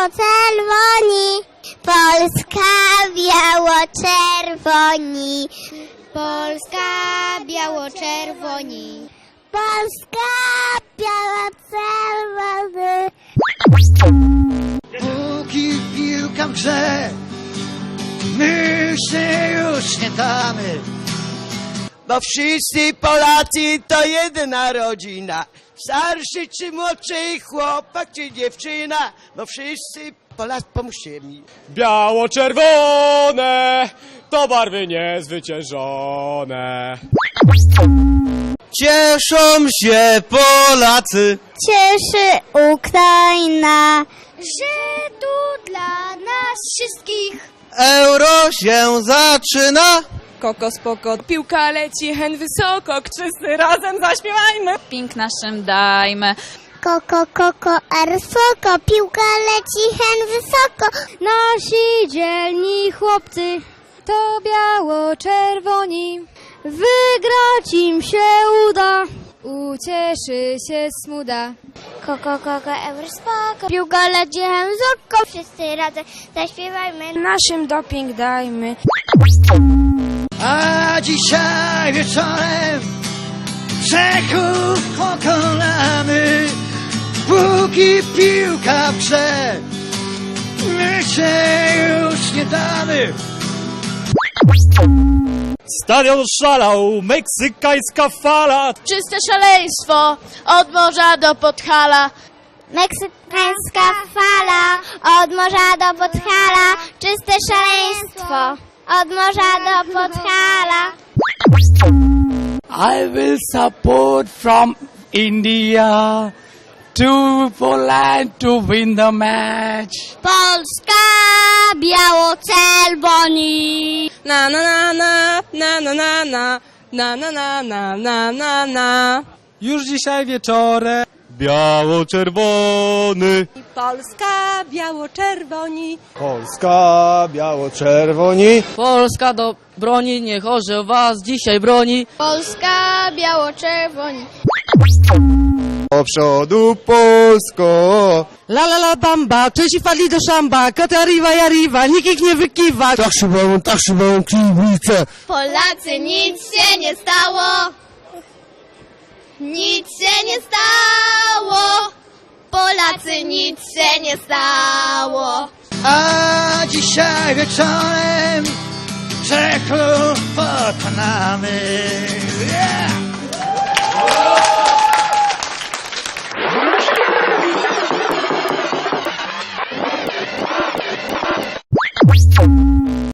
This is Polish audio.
Polska biało-czerwoni. Polska biało-czerwoni. Polska biało-czerwoni. Polska biało-czerwoni. Póki piłka grze, my się już nie damy. Bo wszyscy Polacy to jedna rodzina. Starszy czy młodszy, chłopak czy dziewczyna. Bo wszyscy Polacy, pomóżcie mi. Biało-czerwone to barwy niezwyciężone. Cieszą się Polacy. Cieszy Ukraina, że tu dla nas wszystkich. Euro się zaczyna. Koko spoko, piłka leci hen wysoko, wszyscy razem zaśpiewajmy. Pink naszym dajmy. Koko, koko, arsoko, piłka leci hen wysoko. Nasi dzielni chłopcy to biało-czerwoni. Wygrać im się uda, ucieszy się smuda. Koko, koko, spoko, piłka leci hen wysoko. Wszyscy razem zaśpiewajmy. Naszym doping dajmy. A dzisiaj wieczorem Czechów pokonamy. Póki piłka w grze, my się już nie damy. Stadion szalał, meksykańska fala. Czyste szaleństwo od morza do Podhala. Meksykańska fala, od morza do Podhala, czyste szaleństwo, od morza do Podhala. I will support from India to Poland to win the match. Polska biało-czerwoni. Na na na na, na na na na, na na na na na na na. Już dzisiaj wieczorem. Biało-czerwony. Polska biało-czerwoni. Polska, biało-czerwoni. Polska do broni, niech orzeł was dzisiaj broni. Polska biało-czerwoni. Do przodu Polsko. La la la bamba, Czesi wpadli do szamba, koty arriva i arriva, nikt ich nie wykiwa. Tak się mają, tak się mają kibice. Polacy, nic się nie stało. Nic się nic się nie stało. A dzisiaj wieczorem w Czechlu pokonamy. Yeah!